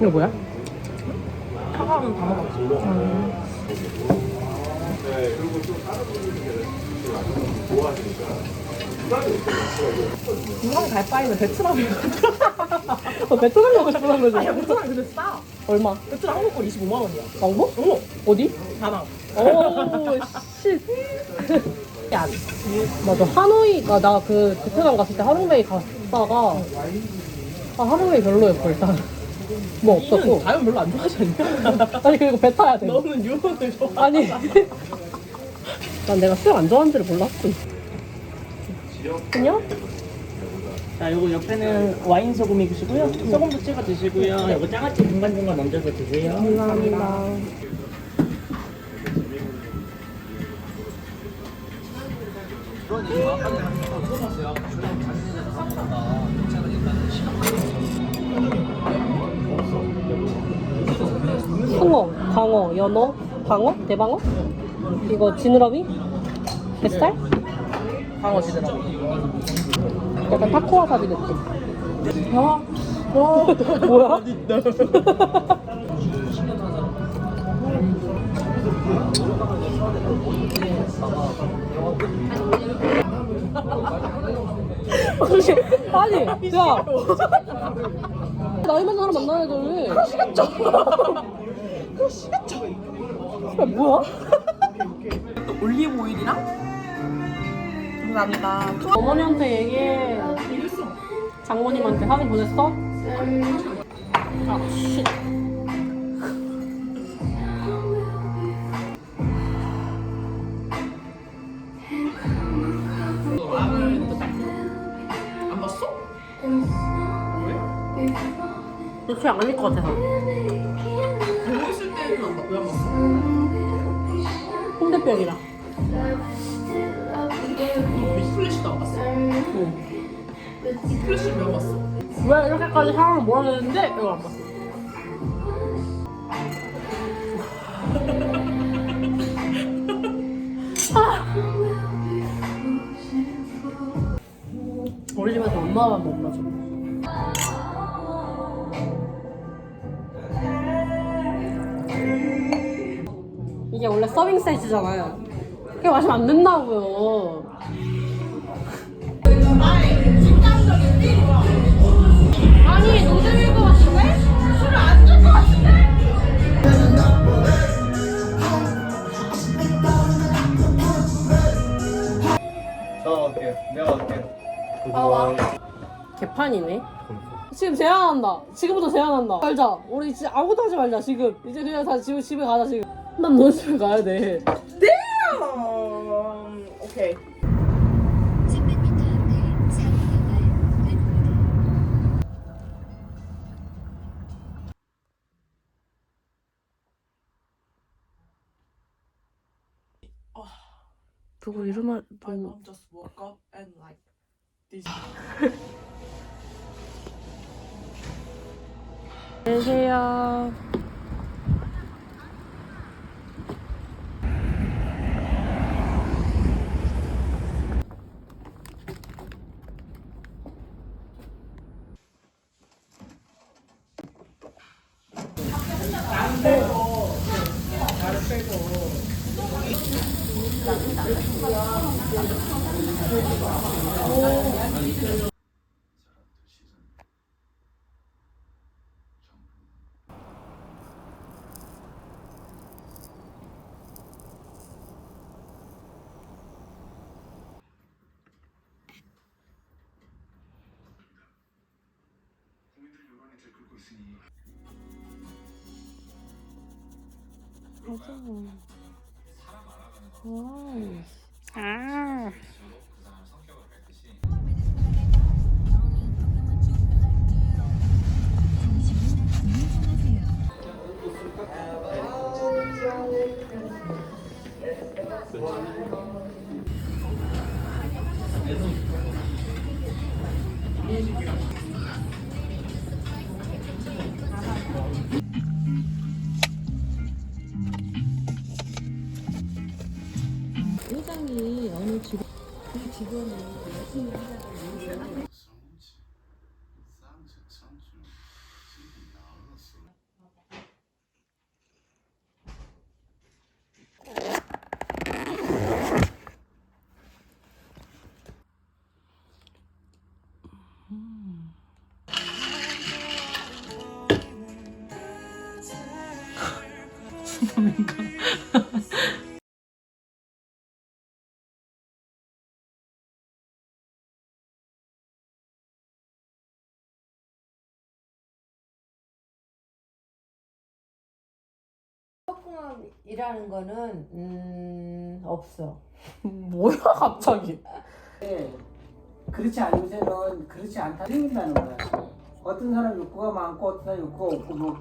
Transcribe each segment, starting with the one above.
이거 뭐야? 차가운 다 먹었어. 이왕 갈 바에는 베트남이 너 베트남 가고 싶구나 그러지? 아니야 베트남이 근데 싸 얼마? 베트남 한국 거 25만 원이야 광고? 어머 어디? 다낭 오, 씨. 야, 맞아. 하노이, 아, 나그 베트남 갔을 때 하롱베이 갔다가, 아, 하롱베이 별로였고, 일단. 뭐 없었고. 자연 별로 안 좋아하지 않냐? 아니, 그리고 배 타야 돼. 너는 유럽을 좋아 아니. 난 내가 수영 안 좋아하는 줄 몰랐어. 그냥? 자, 요거 옆에는 와인 소금이시고요. 소금도 찍어 드시고요. 요거 장아찌 중간중간 얹어서 드세요. 감사합니다. 숭어, 광어, 연어, 방어, 대방어? 이거 지느러미? 뱃살? 방어 지더라 약간 타코 와사비 느낌. 아, 와 뭐야? 아니, 아니, 야. 나이 많은 사람 만나야 돼. 시겠죠 야, 뭐야? 올리브 오일이랑 감사합니다 어머니한테 얘기해. 장모님한테 사진 보냈어? 아, 씨. 그렇게 아닐 것 같아서. 보고 있을 때는 안 봤, 왜안 봤어? 홍대병이라. 미스플래시도 안 봤어? 응. 미스플래시를 왜안 봤어? 왜 이렇게까지 사람을 몰아내는데 이거 안 봤어. 엄마만 못 마셔. 이게 원래 서빙 사이즈잖아요. 그게 마시면 안 된다고요. 개판이네. 지금 제안한다. 지금부터 제안한다. 말자. 우리 진짜 아무것도 하지 말자. 지금 이제 그냥 다 지금 집에 가자 지금. 난 너네 집에 가야 돼. 음, 오케이 300m 앞에 사고나갈 구간입니다. 누구 일어나? My mom just woke up and like this 계세요. 아. 잠시 일하는 거는 음 없어. 뭐야 갑자기? 그렇지 않으면은 그렇지 않다 생긴다는 거야. 어떤 사람 욕구가 많고 어떤 사람 욕구가 없고 뭐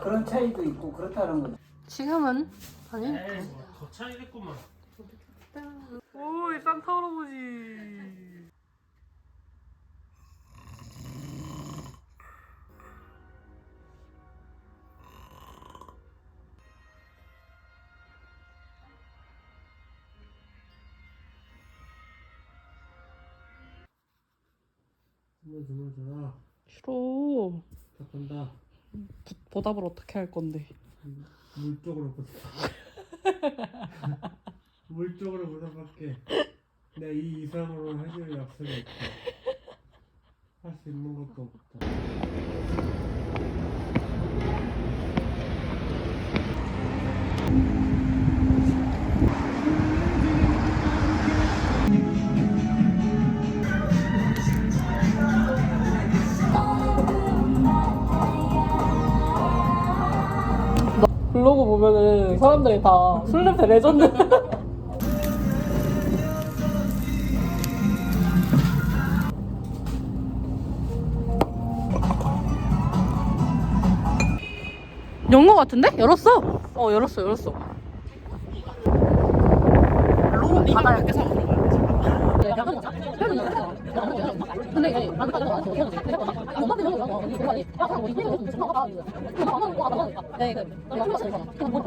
그런 차이도 있고 그렇다는 거지. 지금은 아니. 더 차이겠구만. 오이 산타 할아버지. 주물 주라. 싫어. 바꾼다. 보답을 어떻게 할 건데? 물 쪽으로 보자. 물 쪽으로 보답할게. 내가 이 이상으로 해줄 약속이 없다. 할 수 있는 것도 없다. 블로그 보면은 사람들이 다 술냄새 레전드. 연거 같은데? 열었어. 어 열었어 열었어. 로 바다야. 근데 대화니. 야, 이거. 네, 그. 뭐.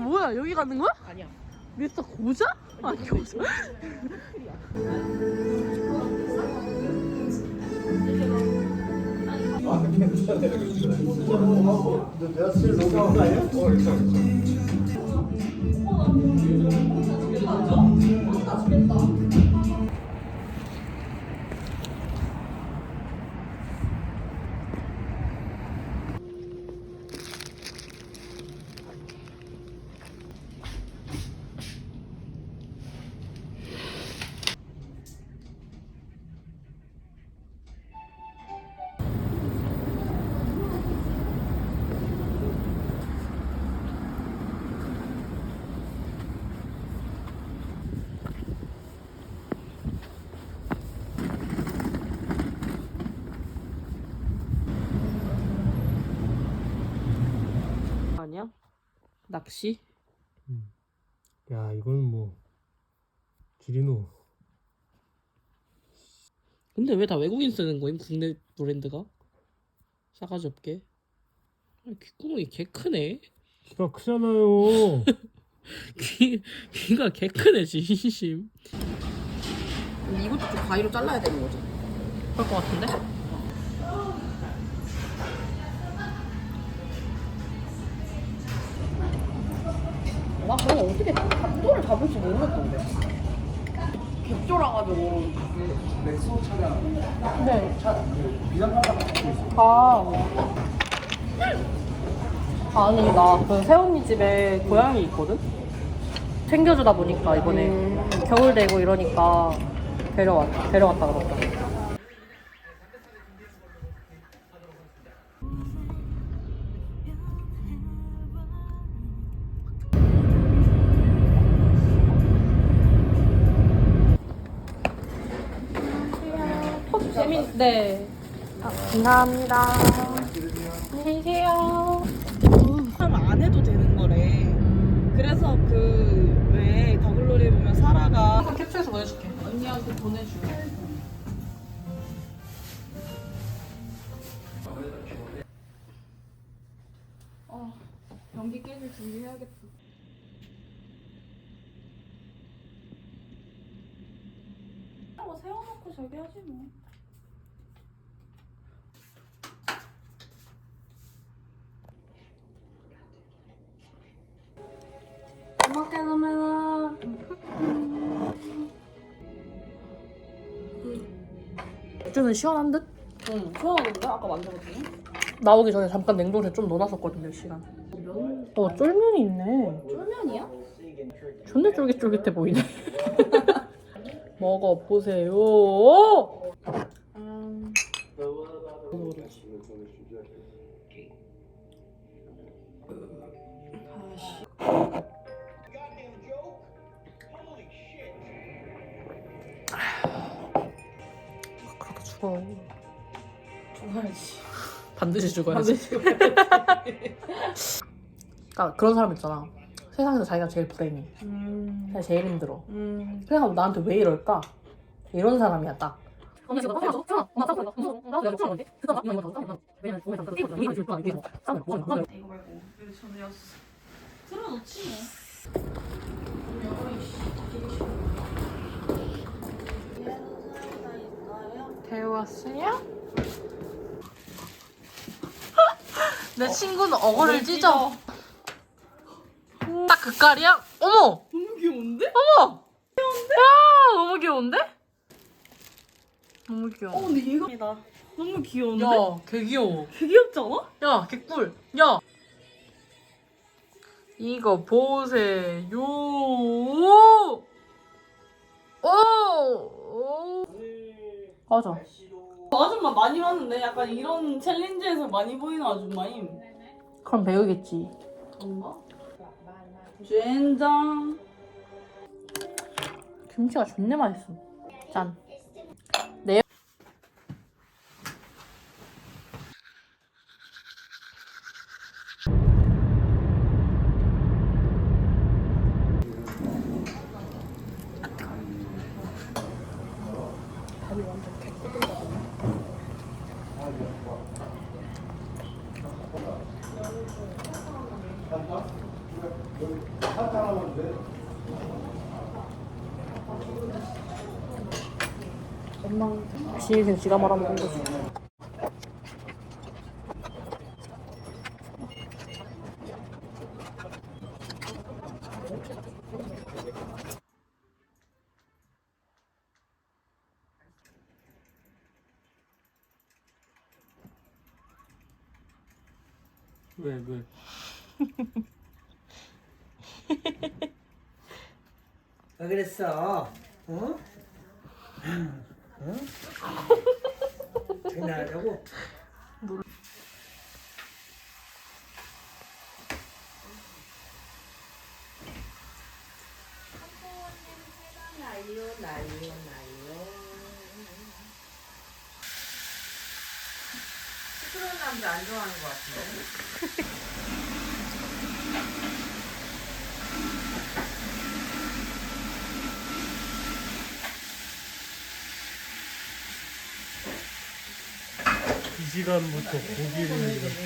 뭐야? 여기 가는 거야? 아니야. 미스터 고자? 아니, 고자. 아니야? 어, 나 죽겠다. 어디다 죽겠다. 낚시? 야 이건 뭐 지리노. 근데 왜 다 외국인 쓰는 거임? 국내 브랜드가? 싸가지 없게. 아, 귓구멍이 개 크네. 키가 크잖아요. 귀, 귀가 개 크네, 진심. 이것도 좀 가위로 잘라야 되는 거지. 그럴 것 같은데? 나 그거 어떻게 각도를 잡을지 모르겠던데. 객졸아가지고. 네. 아. 아니, 나 그 새언니 집에 고양이 있거든? 챙겨주다 보니까 이번에 겨울 되고 이러니까 데려왔, 데려왔다 그러더라. 재 네. 아, 감사합니다. 안녕히 계세요. 안 해도 되는 거래. 그래서 그 왜 더글로리 보면 사라가 캡처해서 보내줄게. 언니한테 보내줘. 어, 변기 깨질 준비해야겠다. 뭐 세워놓고 저기 하지 뭐. 먹게 되면은. 맥주는 시원한 듯? 응 시원한데? 아까 만져봤더니 나오기 전에 잠깐 냉동실에 좀 넣어놨었거든요 시간. 어 쫄면이 있네. 쫄면이야? 존나 쫄깃쫄깃해 보이네. 먹어보세요. 음. 아씨. 그러다 죽어 죽어야지 반드시 죽어야지 그러니까 그런 사람 있잖아 세상에서 자기가 제일 불행해 음. 자기가 제일 힘들어 음. 그래서 나한테 왜 이럴까? 이런 사람이야 딱 이거 말고 여기 전이었어 틀어놓지 뭐 배웠어요? 내 친구는 어거를 찢어 딱 그 깔이야? 어머! 너무 귀여운데? 어머! 야 너무 귀여운데? 너무 어 귀여워 근데 얘가 너무 귀여운데? 야 개 귀여워 개 귀엽지 않아? 야, 개꿀. 야. 이거 보세요. 오! 오! 맞아. 아줌마 많이 봤는데 약간 이런 챌린지에서 많이 보이는 아줌마임 그럼 배우겠지. 그런가? 젠장 김치가 존내 맛있어. 짠. 지인생 지가 말아먹은 거지. 왜 왜? 왜 그랬어? 어? 어? 장난하려고? 나요 나요 나요 시끄러운 남자 안 좋아하는 것 같은데 이 시간부터 고기를